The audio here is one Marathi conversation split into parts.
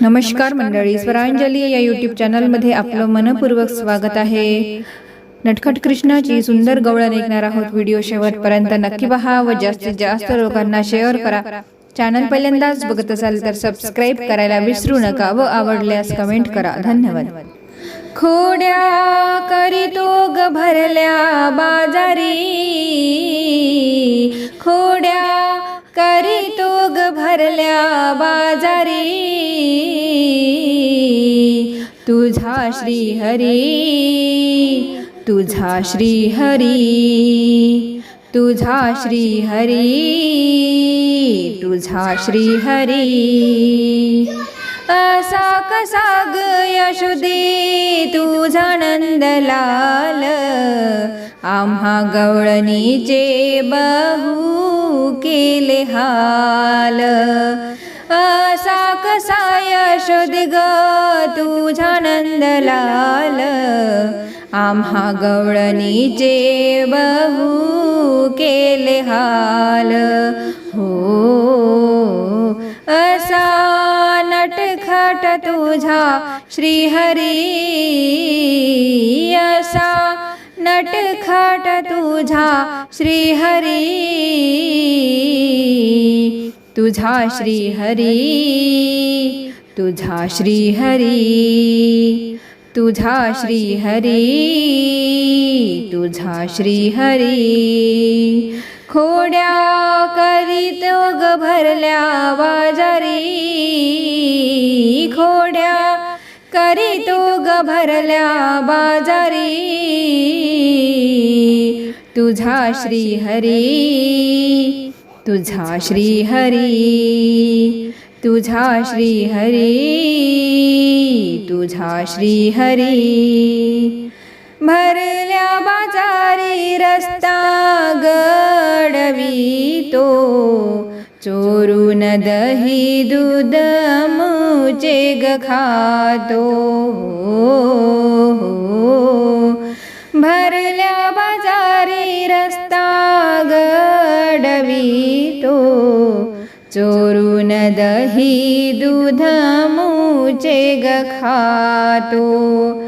नमस्कार मंडळी स्वरांजली या यूट्यूब चॅनलमध्ये आपलं मनपूर्वक स्वागत आहे. नटखट कृष्णाची सुंदर गवळण ऐकणार आहोत. व्हिडिओ शेवटपर्यंत नक्की पहा व जास्तीत जास्त लोकांना शेअर करा. चॅनल पहिल्यांदाच बघत असाल तर सबस्क्राईब करायला विसरू नका व आवडल्यास कमेंट करा. धन्यवाद. खोड्या करीतो ग भरल्या बाजारी. खोड्या भरल्या बाजारी. तुझा श्री हरी तुझा श्री हरी तुझा श्री हरी तुझा श्री हरी असा कसा ग तुझा नंदलाल. आम्हा गवळणीचे बहु केले हाल. असा कसा यशोदे ग तुझा नंदलाल? आम्हा गवळणीचे बहु केले हाल. हो असा नटखट तुझा श्रीहरी असा नटखट तुझा श्रीहरी तुझा श्रीहरी तुझा श्रीहरी तुझा श्रीहरी तुझा श्रीहरी. खोड्या करीत ग भरल्या बाजारी खोड भरल्या बाजारी तुझा श्रीहरी तुझा श्रीहरी तुझा श्रीहरी तुझा श्रीहरी. भरल्या बाजारी रस्ता गडवितो चोरून दही दूध मुचे खातो. भरल्या बाजारी रस्ता गडवितो. चोरून दही दूध मुचे ग खातो.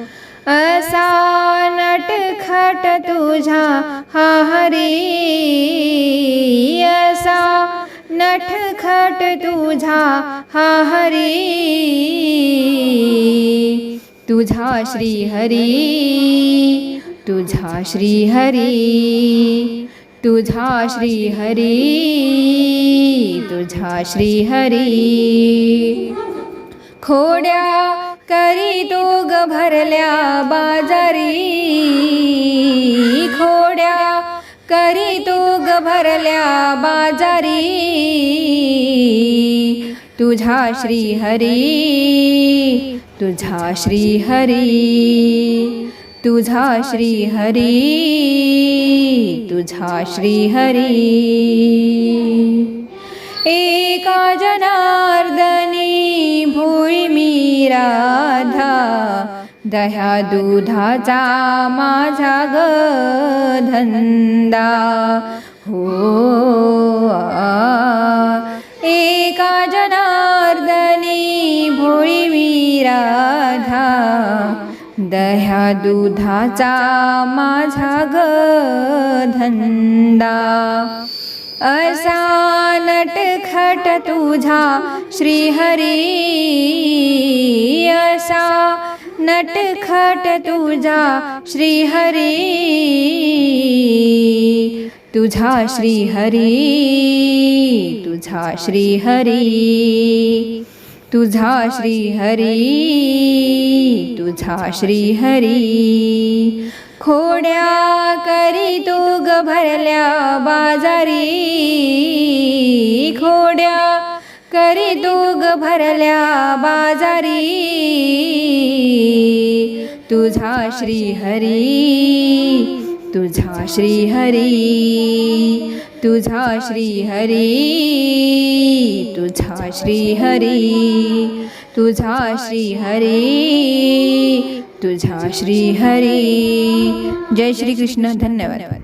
असा नटखट तुझा हा हरी. असा नटखट तुझा हा हरी. तुझा श्रीहरी तुझा श्रीहरी तुझा श्रीहरी तुझा श्रीहरी. खोड्या करी तो ग भरल्या बाजारी खोड्या करी तो ग भरल्या बाजारी. तुझा श्रीहरी तुझा श्रीहरी तुझा श्रीहरी तुझा श्रीहरी. एका जनार्दनी भोळी मी राधा दह्या दुधाचा माझा ग धंदा. हो दह्या दुधाचा माझा ग धंदा. असा नटखट तुझा श्रीहरी. असा नटखट तुझा श्रीहरी. तुझा श्रीहरी तुझा श्रीहरी. तुझा श्रीहरी तुझा श्रीहरी. खोड्या करी तो ग भरल्या बाजारी. खोड्या करी तो ग भरल्या बाजारी. तुझा श्रीहरी तुझा श्रीहरी. तुझा श्रीहरी तुझा श्रीहरी तुझा श्रीहरी तुझा श्रीहरी. जय श्री कृष्ण धन्यवाद.